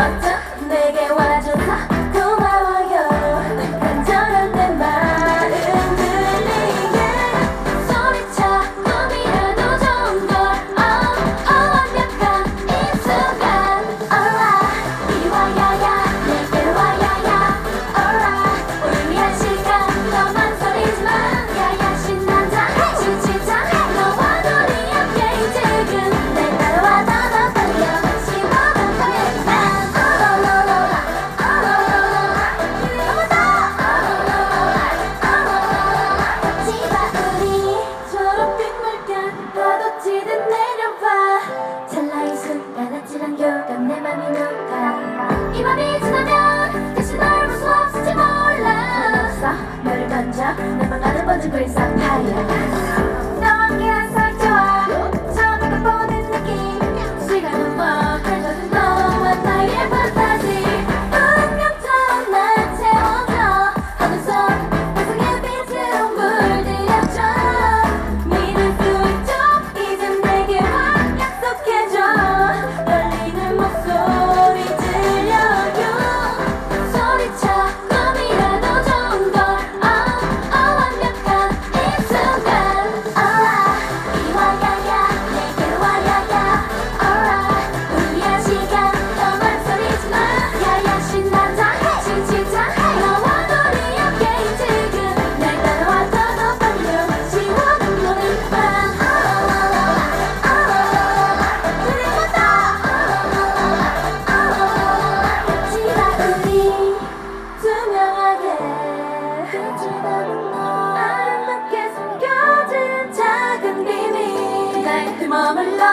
것 이 맘이 지나면 다시 널 볼 수 없을지 몰라. 상관없어 너를 던져. 내맘 가득 번지고 있어. 파이어 மாமல்லா.